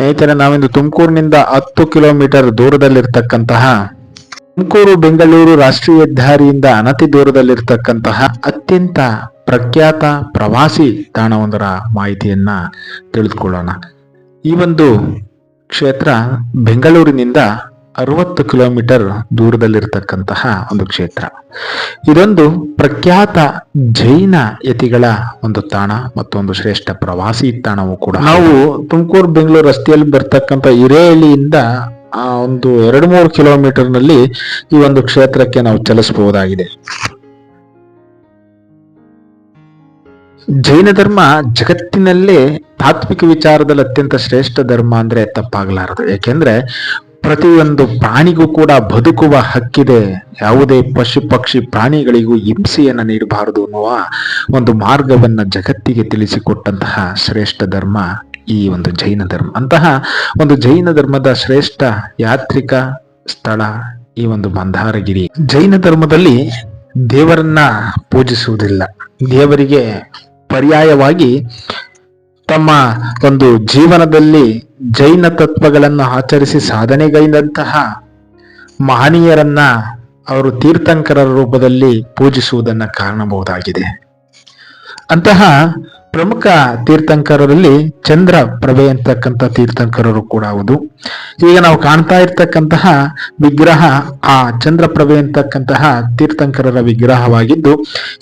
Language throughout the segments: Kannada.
ಸ್ನೇಹಿತರೆ, ನಾವಿಂದು ತುಮಕೂರಿನಿಂದ ಹತ್ತು ಕಿಲೋಮೀಟರ್ ದೂರದಲ್ಲಿರ್ತಕ್ಕಂತಹ ತುಮಕೂರು, ಬೆಂಗಳೂರು ರಾಷ್ಟ್ರೀಯ ಹೆದ್ದಾರಿಯಿಂದ ಅನತಿ ದೂರದಲ್ಲಿರ್ತಕ್ಕಂತಹ ಅತ್ಯಂತ ಪ್ರಖ್ಯಾತ ಪ್ರವಾಸಿ ತಾಣವೊಂದರ ಮಾಹಿತಿಯನ್ನ ತಿಳಿದುಕೊಳ್ಳೋಣ. ಈ ಒಂದು ಕ್ಷೇತ್ರ ಬೆಂಗಳೂರಿನಿಂದ ಅರವತ್ತು ಕಿಲೋಮೀಟರ್ ದೂರದಲ್ಲಿರ್ತಕ್ಕಂತಹ ಒಂದು ಕ್ಷೇತ್ರ. ಇದೊಂದು ಪ್ರಖ್ಯಾತ ಜೈನ ಯತಿಗಳ ಒಂದು ತಾಣ ಮತ್ತು ಒಂದು ಶ್ರೇಷ್ಠ ಪ್ರವಾಸಿ ತಾಣವೂ ಕೂಡ. ನಾವು ತುಮಕೂರು, ಬೆಂಗಳೂರು ರಸ್ತೆಯಲ್ಲಿ ಬರ್ತಕ್ಕಂಥ ಇರೇಳಿಯಿಂದ ಆ, ಒಂದು ಎರಡು ಮೂರು ಕಿಲೋಮೀಟರ್ನಲ್ಲಿ ಈ ಒಂದು ಕ್ಷೇತ್ರಕ್ಕೆ ನಾವು ಚಲಿಸಬಹುದಾಗಿದೆ. ಜೈನ ಧರ್ಮ ಜಗತ್ತಿನಲ್ಲೇ ತಾತ್ವಿಕ ವಿಚಾರದಲ್ಲಿ ಅತ್ಯಂತ ಶ್ರೇಷ್ಠ ಧರ್ಮ ಅಂದ್ರೆ ತಪ್ಪಾಗಲಾರದು. ಯಾಕೆಂದ್ರೆ ಪ್ರತಿಯೊಂದು ಪ್ರಾಣಿಗೂ ಕೂಡ ಬದುಕುವ ಹಕ್ಕಿದೆ. ಯಾವುದೇ ಪಶು ಪಕ್ಷಿ ಪ್ರಾಣಿಗಳಿಗೂ ಹಿಂಸೆಯನ್ನ ನೀಡಬಾರದು ಅನ್ನುವ ಒಂದು ಮಾರ್ಗವನ್ನ ಜಗತ್ತಿಗೆ ತಿಳಿಸಿಕೊಟ್ಟಂತಹ ಶ್ರೇಷ್ಠ ಧರ್ಮ ಈ ಒಂದು ಜೈನ ಧರ್ಮ. ಅಂತಹ ಒಂದು ಜೈನ ಧರ್ಮದ ಶ್ರೇಷ್ಠ ಯಾತ್ರಿಕ ಸ್ಥಳ ಈ ಒಂದು ಮಂದಾರಗಿರಿ. ಜೈನ ಧರ್ಮದಲ್ಲಿ ದೇವರನ್ನ ಪೂಜಿಸುವುದಿಲ್ಲ. ದೇವರಿಗೆ ಪರ್ಯಾಯವಾಗಿ ತಮ್ಮ ಒಂದು ಜೀವನದಲ್ಲಿ ಜೈನ ತತ್ವಗಳನ್ನು ಆಚರಿಸಿ ಸಾಧನೆಗೈದಂತಹ ಮಹನೀಯರನ್ನ ಅವರು ತೀರ್ಥಂಕರರ ರೂಪದಲ್ಲಿ ಪೂಜಿಸುವುದನ್ನ ಕಾಣಬಹುದಾಗಿದೆ. ಅಂತಹ ಪ್ರಮುಖ ತೀರ್ಥಂಕರರಲ್ಲಿ ಚಂದ್ರ ಪ್ರಭೆ ಅಂತಕ್ಕಂಥ ತೀರ್ಥಂಕರರು ಕೂಡ ಹೌದು. ಈಗ ನಾವು ಕಾಣ್ತಾ ಇರ್ತಕ್ಕಂತಹ ವಿಗ್ರಹ ಆ ಚಂದ್ರ ಪ್ರಭೆ ಅಂತಕ್ಕಂತಹ ತೀರ್ಥಂಕರರ ವಿಗ್ರಹವಾಗಿದ್ದು,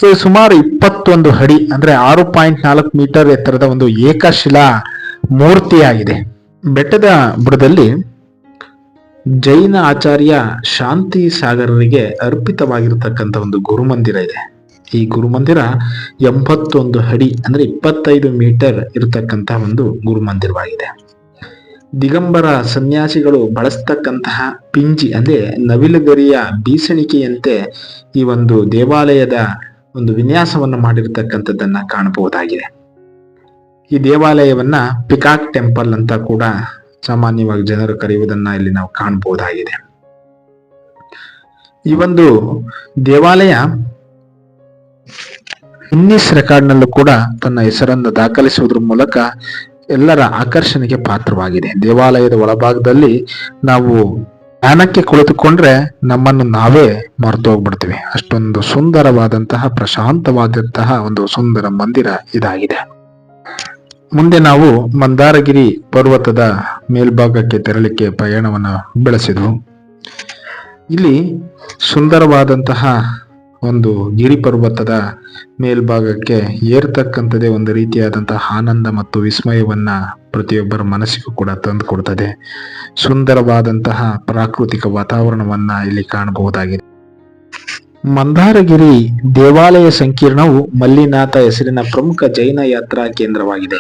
ಇದು ಸುಮಾರು ಇಪ್ಪತ್ತೊಂದು ಅಡಿ, ಅಂದ್ರೆ ಆರು ಪಾಯಿಂಟ್ ನಾಲ್ಕು ಮೀಟರ್ ಎತ್ತರದ ಒಂದು ಏಕಶಿಲಾ ಮೂರ್ತಿಯಾಗಿದೆ. ಬೆಟ್ಟದ ಬುಡದಲ್ಲಿ ಜೈನ ಆಚಾರ್ಯ ಶಾಂತಿ ಸಾಗರರಿಗೆ ಅರ್ಪಿತವಾಗಿರ್ತಕ್ಕಂಥ ಒಂದು ಗುರುಮಂದಿರ ಇದೆ. ಈ ಗುರುಮಂದಿರ ಎಂಬತ್ತೊಂದು ಅಡಿ, ಅಂದ್ರೆ ಇಪ್ಪತ್ತೈದು ಮೀಟರ್ ಇರತಕ್ಕಂತಹ ಒಂದು ಗುರುಮಂದಿರವಾಗಿದೆ. ದಿಗಂಬರ ಸನ್ಯಾಸಿಗಳು ಬಳಸ್ತಕ್ಕಂತಹ ಪಿಂಜಿ, ಅಂದ್ರೆ ನವಿಲುಗರಿಯ ಬೀಸಣಿಕೆಯಂತೆ ಈ ಒಂದು ದೇವಾಲಯದ ಒಂದು ವಿನ್ಯಾಸವನ್ನು ಮಾಡಿರತಕ್ಕಂಥದ್ದನ್ನ ಕಾಣಬಹುದಾಗಿದೆ. ಈ ದೇವಾಲಯವನ್ನ ಪಿಕಾಕ್ ಟೆಂಪಲ್ ಅಂತ ಕೂಡ ಸಾಮಾನ್ಯವಾಗಿ ಜನರು ಕರೆಯುವುದನ್ನ ಇಲ್ಲಿ ನಾವು ಕಾಣಬಹುದಾಗಿದೆ. ಈ ಒಂದು ದೇವಾಲಯ ಇನ್ನಿಸ್ ರೆಕಾರ್ಡ್ನಲ್ಲೂ ಕೂಡ ತನ್ನ ಹೆಸರನ್ನು ದಾಖಲಿಸುವುದರ ಮೂಲಕ ಎಲ್ಲರ ಆಕರ್ಷಣೆಗೆ ಪಾತ್ರವಾಗಿದೆ. ದೇವಾಲಯದ ಒಳಭಾಗದಲ್ಲಿ ನಾವು ಧ್ಯಾನಕ್ಕೆ ಕುಳಿತುಕೊಂಡ್ರೆ ನಮ್ಮನ್ನು ನಾವೇ ಮರೆತು ಹೋಗ್ಬಿಡ್ತೀವಿ. ಅಷ್ಟೊಂದು ಸುಂದರವಾದಂತಹ, ಪ್ರಶಾಂತವಾದಂತಹ ಒಂದು ಸುಂದರ ಮಂದಿರ ಇದಾಗಿದೆ. ಮುಂದೆ ನಾವು ಮಂದಾರಗಿರಿ ಪರ್ವತದ ಮೇಲ್ಭಾಗಕ್ಕೆ ತೆರಳಿಕ್ಕೆ ಪ್ರಯಾಣವನ್ನು ಬೆಳೆಸಿದ್ವು. ಇಲ್ಲಿ ಸುಂದರವಾದಂತಹ ಒಂದು ಗಿರಿ ಪರ್ವತದ ಮೇಲ್ಭಾಗಕ್ಕೆ ಏರ್ತಕ್ಕಂಥದ್ದೇ ಒಂದು ರೀತಿಯಾದಂತಹ ಆನಂದ ಮತ್ತು ವಿಸ್ಮಯವನ್ನ ಪ್ರತಿಯೊಬ್ಬರ ಮನಸ್ಸಿಗೂ ಕೂಡ ತಂದು ಕೊಡ್ತದೆ. ಸುಂದರವಾದಂತಹ ಪ್ರಾಕೃತಿಕ ವಾತಾವರಣವನ್ನ ಇಲ್ಲಿ ಕಾಣಬಹುದಾಗಿದೆ. ಮಂದಾರಗಿರಿ ದೇವಾಲಯ ಸಂಕೀರ್ಣವು ಮಲ್ಲಿನಾಥ ಹೆಸರಿನ ಪ್ರಮುಖ ಜೈನ ಯಾತ್ರಾ ಕೇಂದ್ರವಾಗಿದೆ.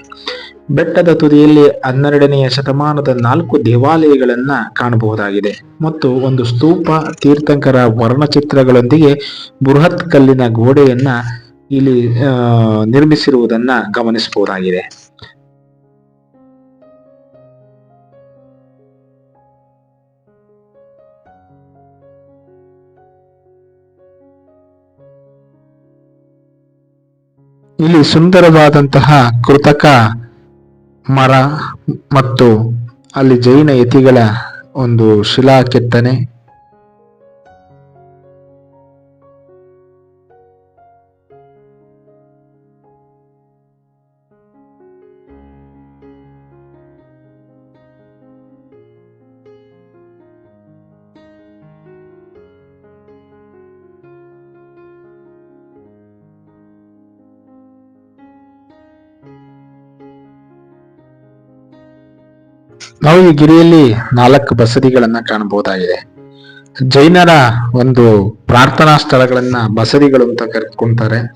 ಬೆಟ್ಟದ ತುದಿಯಲ್ಲಿ ಹನ್ನೆರಡನೆಯ ಶತಮಾನದ ನಾಲ್ಕು ದೇವಾಲಯಗಳನ್ನ ಕಾಣಬಹುದಾಗಿದೆ. ಮತ್ತು ಒಂದು ಸ್ತೂಪ, ತೀರ್ಥಂಕರ, ವರ್ಣಚಿತ್ರಗಳೊಂದಿಗೆ ಬೃಹತ್ ಕಲ್ಲಿನ ಗೋಡೆಯನ್ನ ಇಲ್ಲಿ ನಿರ್ಮಿಸಿರುವುದನ್ನು ಗಮನಿಸಬಹುದಾಗಿದೆ. ಇಲ್ಲಿ ಸುಂದರವಾದಂತಹ ಕೃತಕ ಮರ ಮತ್ತು ಅಲ್ಲಿ ಜೈನ ಯತಿಗಳ ಒಂದು ಶಿಲಾ ಕೆತ್ತನೆ ನಾವು ಈ ಗಿರಿಯಲ್ಲಿ ನಾಲ್ಕು ಬಸದಿಗಳನ್ನ ಕಾಣಬಹುದಾಗಿದೆ. ಜೈನರ ಒಂದು ಪ್ರಾರ್ಥನಾ ಸ್ಥಳಗಳನ್ನ ಬಸದಿಗಳು ಅಂತ ಕರೆದುಕೊಂತಾರೆ.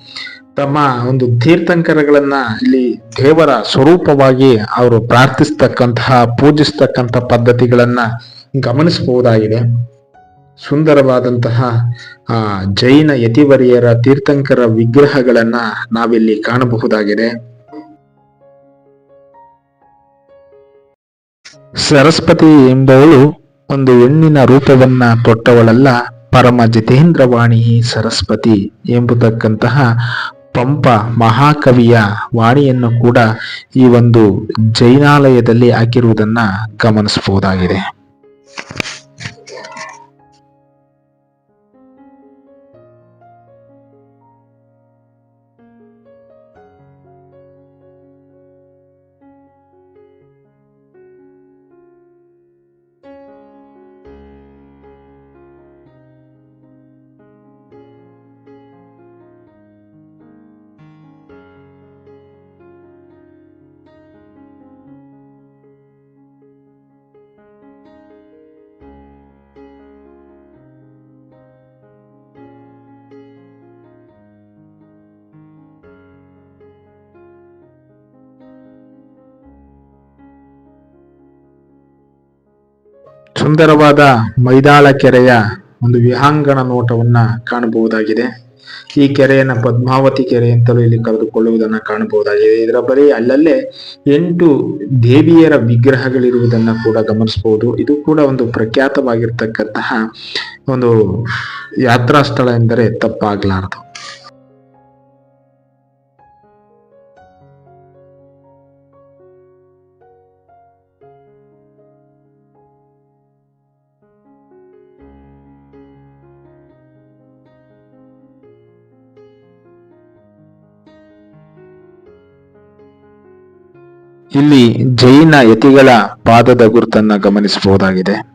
ತಮ್ಮ ಒಂದು ತೀರ್ಥಂಕರಗಳನ್ನ ಇಲ್ಲಿ ದೇವರ ಸ್ವರೂಪವಾಗಿ ಅವರು ಪ್ರಾರ್ಥಿಸ್ತಕ್ಕಂತಹ, ಪೂಜಿಸ್ತಕ್ಕಂಥ ಪದ್ಧತಿಗಳನ್ನ ಗಮನಿಸಬಹುದಾಗಿದೆ. ಸುಂದರವಾದಂತಹ, ಆ, ಜೈನ ಯತಿವರಿಯರ ತೀರ್ಥಂಕರ ವಿಗ್ರಹಗಳನ್ನ ನಾವಿಲ್ಲಿ ಕಾಣಬಹುದಾಗಿದೆ. ಸರಸ್ವತಿ ಎಂಬವಳು ಒಂದು ಹೆಣ್ಣಿನ ರೂಪವನ್ನ ತೊಟ್ಟವಳಲ್ಲ ಪರಮ ಜಿತೇಂದ್ರವಾಣಿ ಸರಸ್ವತಿ ಎಂಬುದಕ್ಕಂತಹ ಪಂಪ ಮಹಾಕವಿಯ ವಾಣಿಯನ್ನು ಕೂಡ ಈ ಒಂದು ಜೈನಾಲಯದಲ್ಲಿ ಹಾಕಿರುವುದನ್ನ ಗಮನಿಸಬಹುದಾಗಿದೆ. ಸುಂದರವಾದ ಮೈದಾಳ ಕೆರೆಯ ಒಂದು ವಿಹಾಂಗಣ ನೋಟವನ್ನ ಕಾಣಬಹುದಾಗಿದೆ. ಈ ಕೆರೆಯನ್ನ ಪದ್ಮಾವತಿ ಕೆರೆ ಅಂತಲೂ ಇಲ್ಲಿ ಕರೆದುಕೊಳ್ಳುವುದನ್ನ ಕಾಣಬಹುದಾಗಿದೆ. ಇದರ ಬರೀ ಅಲ್ಲಲ್ಲೇ ಎಂಟು ದೇವಿಯರ ವಿಗ್ರಹಗಳಿರುವುದನ್ನ ಕೂಡ ಗಮನಿಸಬಹುದು. ಇದು ಕೂಡ ಒಂದು ಪ್ರಖ್ಯಾತವಾಗಿರ್ತಕ್ಕಂತಹ ಒಂದು ಯಾತ್ರಾ ಸ್ಥಳ ಎಂದರೆ ತಪ್ಪಾಗ್ಲಾರದು. ಇಲ್ಲಿ ಜೈನ ಯತಿಗಳ ಪಾದದ ಗುರುತನ್ನ ಗಮನಿಸಬಹುದಾಗಿದೆ.